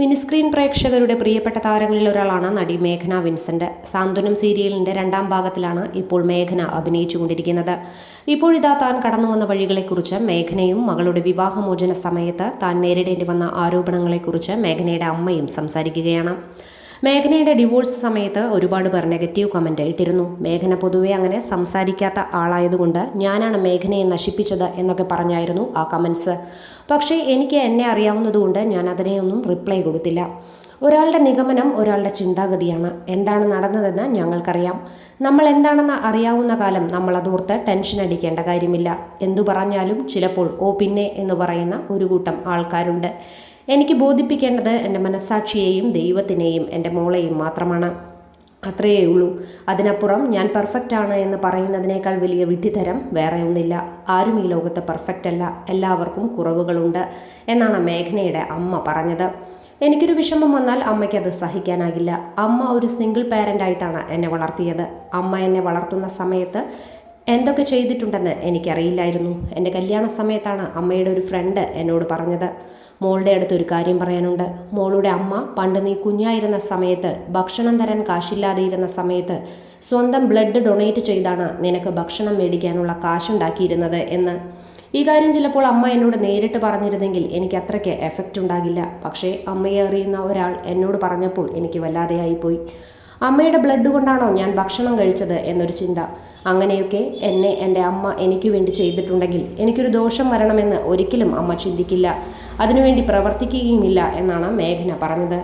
Mini screen പ്രേക്ഷകരുടെ പ്രിയപ്പെട്ട താരങ്ങളിൽ ഒരാളാണ് നടി മേഘന വിൻസെന്റ്. സാന്ത്വനം സീരിയലിന്റെ രണ്ടാം ഭാഗത്തിലാണ് ഇപ്പോൾ മേഘന അഭിനയിച്ചുകൊണ്ടിരിക്കുന്നത്. ഇപ്പോഴിതാ താൻ കടന്നു വന്ന വഴികളെക്കുറിച്ച് മേഘനയും മകളുടെ വിവാഹമോചന സമയത്ത് താൻ നേരിടേണ്ടി വന്ന ആരോപണങ്ങളെക്കുറിച്ച് മേഘനയുടെ അമ്മയും സംസാരിക്കുകയാണ്. മേഘനയുടെ ഡിവോഴ്സ് സമയത്ത് ഒരുപാട് പേർ നെഗറ്റീവ് കമന്റ് ഇട്ടിരുന്നു. മേഘന പൊതുവെ അങ്ങനെ സംസാരിക്കാത്ത ആളായതുകൊണ്ട് ഞാനാണ് മേഘനയെ നശിപ്പിച്ചത് എന്നൊക്കെ പറഞ്ഞായിരുന്നു ആ കമൻസ് പക്ഷേ എനിക്ക് എന്നെ അറിയാവുന്നതുകൊണ്ട് ഞാൻ അതിനെയൊന്നും റിപ്ലൈ കൊടുത്തില്ല. ഒരാളുടെ നിഗമനം ഒരാളുടെ ചിന്താഗതിയാണ്. എന്താണ് നടന്നതെന്ന് ഞങ്ങൾക്കറിയാം. നമ്മൾ എന്താണെന്ന് അറിയാവുന്ന കാലം നമ്മൾ അതോർത്ത് ടെൻഷൻ അടിക്കേണ്ട കാര്യമില്ല. എന്തു പറഞ്ഞാലും ചിലപ്പോൾ ഓ പിന്നെ എന്ന് പറയുന്ന ഒരു കൂട്ടം ആൾക്കാരുണ്ട്. എനിക്ക് ബോധിപ്പിക്കേണ്ടത് എന്റെ മനസ്സാക്ഷിയെയും ദൈവത്തിനെയും എന്റെ മോളെയും മാത്രമാണ്. അത്രയേ ഉള്ളൂ. അതിനപ്പുറം ഞാൻ പെർഫെക്റ്റ് ആണ് എന്ന് പറയുന്നതിനേക്കാൾ വലിയ വിഡ്ഢിതരം വേറെ ഒന്നില്ല. ആരും ഈ ലോകത്ത് പെർഫെക്റ്റ് അല്ല. എല്ലാവർക്കും കുറവുകളുണ്ട് എന്നാണ് മേഘനയുടെ അമ്മ പറഞ്ഞത്. എനിക്കൊരു വിഷമം വന്നാൽ അമ്മയ്ക്ക് അത് സഹിക്കാനാകില്ല. അമ്മ ഒരു സിംഗിൾ പാരന്റ് ആയിട്ടാണ് എന്നെ വളർത്തിയത്. അമ്മ എന്നെ വളർത്തുന്ന സമയത്ത് എന്തൊക്കെ ചെയ്തിട്ടുണ്ടെന്ന് എനിക്കറിയില്ലായിരുന്നു. എന്റെ കല്യാണ സമയത്താണ് അമ്മയുടെ ഒരു ഫ്രണ്ട് എന്നോട് പറഞ്ഞത്. മോളുടെ അടുത്ത് ഒരു കാര്യം പറയാനുണ്ട്. മോളുടെ അമ്മ പണ്ട് നീ കുഞ്ഞായിരുന്ന സമയത്ത് ഭക്ഷണം തരാൻ കാശില്ലാതെ ഇരുന്ന സമയത്ത് സ്വന്തം ബ്ലഡ് ഡൊണേറ്റ് ചെയ്താണ് നിനക്ക് ഭക്ഷണം മേടിക്കാനുള്ള കാശുണ്ടാക്കിയിരുന്നത് എന്ന്. ഈ കാര്യം ചിലപ്പോൾ അമ്മ എന്നോട് നേരിട്ട് പറഞ്ഞിരുന്നെങ്കിൽ എനിക്ക് അത്രയ്ക്ക് എഫക്റ്റ് ഉണ്ടാകില്ല. പക്ഷേ അമ്മയെ അറിയുന്ന ഒരാൾ എന്നോട് പറഞ്ഞപ്പോൾ എനിക്ക് വല്ലാതെയായിപ്പോയി. അമ്മയുടെ ബ്ലഡ് കൊണ്ടാണോ ഞാൻ ഭക്ഷണം കഴിച്ചത് എന്നൊരു ചിന്ത. അങ്ങനെയൊക്കെ എന്നെ എന്റെ അമ്മ എനിക്ക് വേണ്ടി ചെയ്തിട്ടുണ്ടെങ്കിൽ എനിക്കൊരു ദോഷം വരണമെന്ന് ഒരിക്കലും അമ്മ ചിന്തിക്കില്ല. അതിനുവേണ്ടി പ്രവർത്തിക്കുകയുമില്ല എന്നാണ് മേഘന പറഞ്ഞത്.